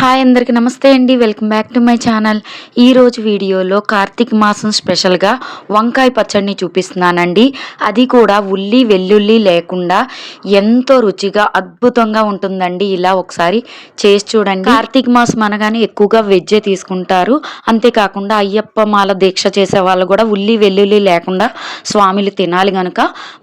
Hi అందరికీ నమస్తే అండి. Welcome back to my channel. ఈరోజు వీడియోలో కార్తీక మాసం స్పెషల్గా వంకాయ పచ్చడిని చూపిస్తున్నానండి. అది కూడా ఉల్లి వెల్లుల్లి లేకుండా ఎంతో రుచిగా అద్భుతంగా ఉంటుందండి. ఇలా ఒకసారి చేసి చూడండి. కార్తీక మాసం అనగానే ఎక్కువగా వెజ్జే తీసుకుంటారు. అంతేకాకుండా అయ్యప్ప మాల దీక్ష చేసే వాళ్ళు కూడా ఉల్లి వెల్లుల్లి లేకుండా స్వామిలు తినాలి కనుక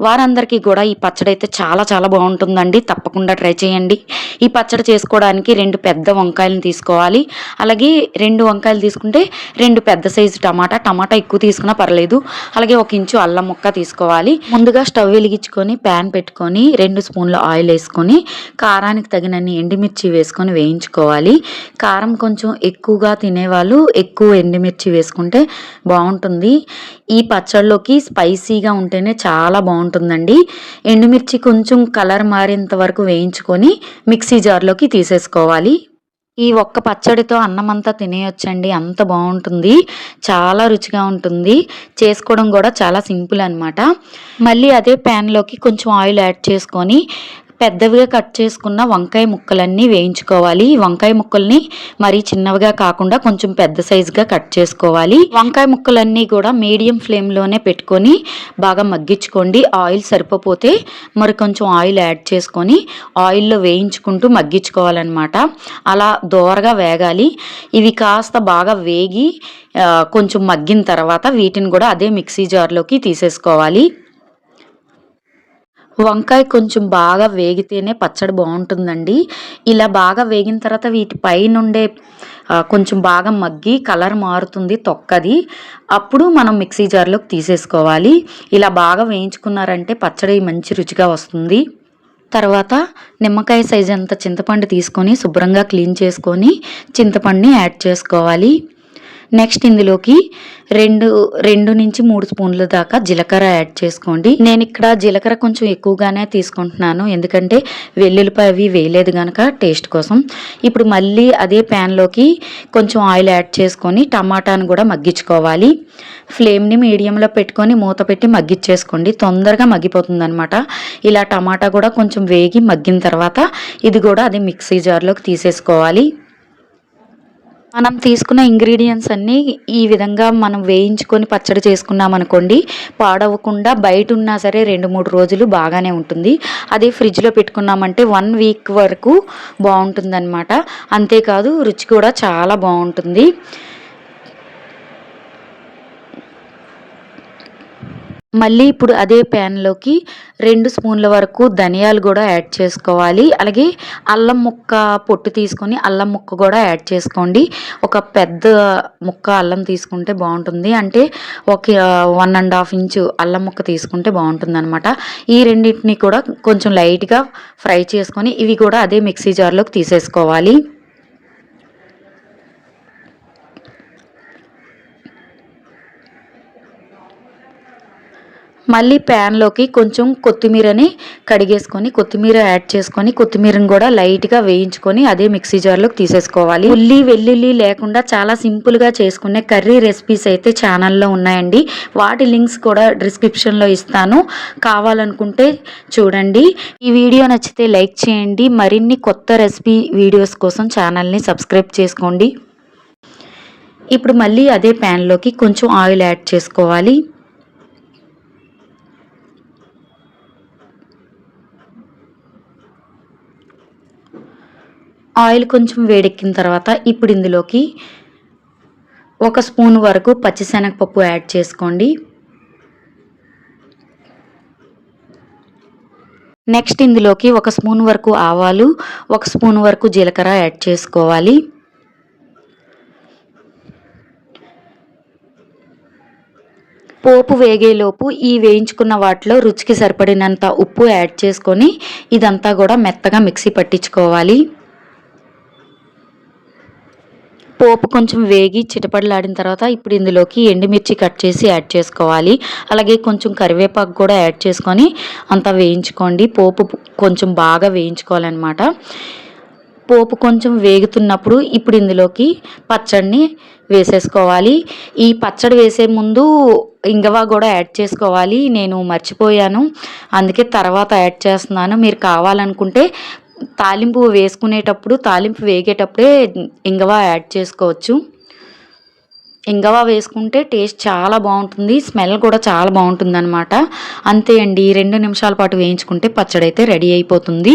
వారందరికీ కూడా ఈ పచ్చడి అయితే చాలా చాలా బాగుంటుందండి. తప్పకుండా ట్రై చేయండి. ఈ పచ్చడి చేసుకోవడానికి రెండు పెద్ద వంకాయ వంకాయలను తీసుకోవాలి. అలాగే రెండు వంకాయలు తీసుకుంటే రెండు పెద్ద సైజు టమాటా. టమాటా ఎక్కువ తీసుకున్నా పర్లేదు. అలాగే ఒక ఇంచు అల్లం ముక్క తీసుకోవాలి. ముందుగా స్టవ్ వెలిగించుకొని ప్యాన్ పెట్టుకొని రెండు స్పూన్ల ఆయిల్ వేసుకొని కారానికి తగినన్ని ఎండుమిర్చి వేసుకొని వేయించుకోవాలి. కారం కొంచెం ఎక్కువగా తినేవాళ్ళు ఎక్కువ ఎండుమిర్చి వేసుకుంటే బాగుంటుంది. ఈ పచ్చళ్ళలోకి స్పైసీగా ఉంటేనే చాలా బాగుంటుందండి. ఎండుమిర్చి కొంచెం కలర్ మారేంత వరకు వేయించుకొని మిక్సీ జార్లోకి తీసేసుకోవాలి. ఈ ఒక్క పచ్చడితో అన్నం అంతా తినేయొచ్చండి. అంత బాగుంటుంది. చాలా రుచిగా ఉంటుంది. చేసుకోవడం కూడా చాలా సింపుల్ అనమాట మళ్ళీ అదే ప్యాన్లోకి కొంచెం ఆయిల్ యాడ్ చేసుకొని పెద్దవిగా కట్ చేసుకున్న వంకాయ ముక్కలన్నీ వేయించుకోవాలి. వంకాయ ముక్కల్ని మరీ చిన్నవిగా కాకుండా కొంచెం పెద్ద సైజుగా కట్ చేసుకోవాలి. వంకాయ ముక్కలన్నీ కూడా మీడియం ఫ్లేమ్లోనే పెట్టుకొని బాగా మగ్గించుకోండి. ఆయిల్ సరిపోతే మరి కొంచెం ఆయిల్ యాడ్ చేసుకొని ఆయిల్లో వేయించుకుంటూ మగ్గించుకోవాలన్నమాట. అలా దోరగా వేగాలి. ఇవి కాస్త బాగా వేగి కొంచెం మగ్గిన తర్వాత వీటిని కూడా అదే మిక్సీ జార్లోకి తీసేసుకోవాలి. వంకాయ కొంచెం బాగా వేగితేనే పచ్చడి బాగుంటుందండి. ఇలా బాగా వేగిన తర్వాత వీటి పైనుండే కొంచెం బాగా మగ్గి కలర్ మారుతుంది తొక్కది. అప్పుడు మనం మిక్సీ జార్లోకి తీసేసుకోవాలి. ఇలా బాగా వేయించుకున్నారంటే పచ్చడి మంచి రుచిగా వస్తుంది. తర్వాత నిమ్మకాయ సైజ్ అంత చింతపండు తీసుకొని శుభ్రంగా క్లీన్ చేసుకొని చింతపండుని యాడ్ చేసుకోవాలి. నెక్స్ట్ ఇందులోకి రెండు రెండు నుంచి మూడు స్పూన్ల దాకా జీలకర్ర యాడ్ చేసుకోండి. నేను ఇక్కడ జీలకర్ర కొంచెం ఎక్కువగానే తీసుకుంటున్నాను. ఎందుకంటే వెల్లుల్లిపాయ అవి వేయలేదు కనుక టేస్ట్ కోసం. ఇప్పుడు మళ్ళీ అదే ప్యాన్లోకి కొంచెం ఆయిల్ యాడ్ చేసుకొని టమాటాను కూడా మగ్గించుకోవాలి. ఫ్లేమ్ని మీడియంలో పెట్టుకొని మూత పెట్టి మగ్గిచ్చేసుకోండి తొందరగా మగ్గిపోతుంది అనమాట ఇలా టమాటా కూడా కొంచెం వేగి మగ్గిన తర్వాత ఇది కూడా అదే మిక్సీ జార్లోకి తీసేసుకోవాలి. మనం తీసుకున్న ఇంగ్రీడియంట్స్ అన్నీ ఈ విధంగా మనం వేయించుకొని పచ్చడి చేసుకున్నాం అనుకోండి పాడవకుండా బయట ఉన్నా సరే రెండు మూడు రోజులు బాగానే ఉంటుంది. అదే ఫ్రిడ్జ్లో పెట్టుకున్నామంటే వన్ వీక్ వరకు బాగుంటుందన్నమాట. అంతేకాదు రుచి కూడా చాలా బాగుంటుంది. మళ్ళీ ఇప్పుడు అదే ప్యాన్లోకి రెండు స్పూన్ల వరకు ధనియాలు కూడా యాడ్ చేసుకోవాలి. అలాగే అల్లం ముక్క పొట్టు తీసుకొని అల్లం ముక్క కూడా యాడ్ చేసుకోండి. ఒక పెద్ద ముక్క అల్లం తీసుకుంటే బాగుంటుంది. అంటే ఒక వన్ అండ్ హాఫ్ ఇంచు అల్లం ముక్క తీసుకుంటే బాగుంటుంది అనమాట ఈ రెండింటిని కూడా కొంచెం లైట్గా ఫ్రై చేసుకొని ఇవి కూడా అదే మిక్సీ జార్లోకి తీసేసుకోవాలి. మళ్ళీ ప్యాన్లోకి కొంచెం కొత్తిమీరని కడిగేసుకొని కొత్తిమీర యాడ్ చేసుకొని కొత్తిమీరని కూడా లైట్గా వేయించుకొని అదే మిక్సీ జార్లోకి తీసేసుకోవాలి. ఉల్లి వెల్లుల్లి లేకుండా చాలా సింపుల్గా చేసుకునే కర్రీ రెసిపీస్ అయితే ఛానల్లో ఉన్నాయండి. వాటి లింక్స్ కూడా డిస్క్రిప్షన్లో ఇస్తాను. కావాలనుకుంటే చూడండి. ఈ వీడియో నచ్చితే లైక్ చేయండి. మరిన్ని కొత్త రెసిపీ వీడియోస్ కోసం ఛానల్ని సబ్స్క్రైబ్ చేసుకోండి. ఇప్పుడు మళ్ళీ అదే ప్యాన్లోకి కొంచెం ఆయిల్ యాడ్ చేసుకోవాలి. ఆయిల్ కొంచెం వేడెక్కిన తర్వాత ఇప్పుడు ఇందులోకి ఒక స్పూన్ వరకు పచ్చిశనగపప్పు యాడ్ చేసుకోండి. నెక్స్ట్ ఇందులోకి ఒక స్పూన్ వరకు ఆవాలు ఒక స్పూన్ వరకు జీలకర్ర యాడ్ చేసుకోవాలి. పోపు వేగేలోపు ఈ వేయించుకున్న వాటిలో రుచికి సరిపడినంత ఉప్పు యాడ్ చేసుకొని ఇదంతా కూడా మెత్తగా మిక్సీ పట్టించుకోవాలి. పోపు కొంచెం వేగి చిటపడలాడిన తర్వాత ఇప్పుడు ఇందులోకి ఎండుమిర్చి కట్ చేసి యాడ్ చేసుకోవాలి. అలాగే కొంచెం కరివేపాకు కూడా యాడ్ చేసుకొని అంతా వేయించుకోండి. పోపు కొంచెం బాగా వేయించుకోవాలన్నమాట. పోపు కొంచెం వేగుతున్నప్పుడు ఇప్పుడు ఇందులోకి పచ్చడిని వేసేసుకోవాలి. ఈ పచ్చడి వేసే ముందు ఇంగవా కూడా యాడ్ చేసుకోవాలి. నేను మర్చిపోయాను. అందుకే తర్వాత యాడ్ చేస్తున్నాను. మీరు కావాలనుకుంటే తాలింపు వేసుకునేటప్పుడు తాలింపు వేగేటప్పుడే ఇంగవ యాడ్ చేసుకోవచ్చు. ఇంగవ వేసుకుంటే టేస్ట్ చాలా బాగుంటుంది స్మెల్ కూడా చాలా బాగుంటుంది అనమాట అంతే అండి రెండు నిమిషాల పాటు వేయించుకుంటే పచ్చడి అయితే రెడీ అయిపోతుంది.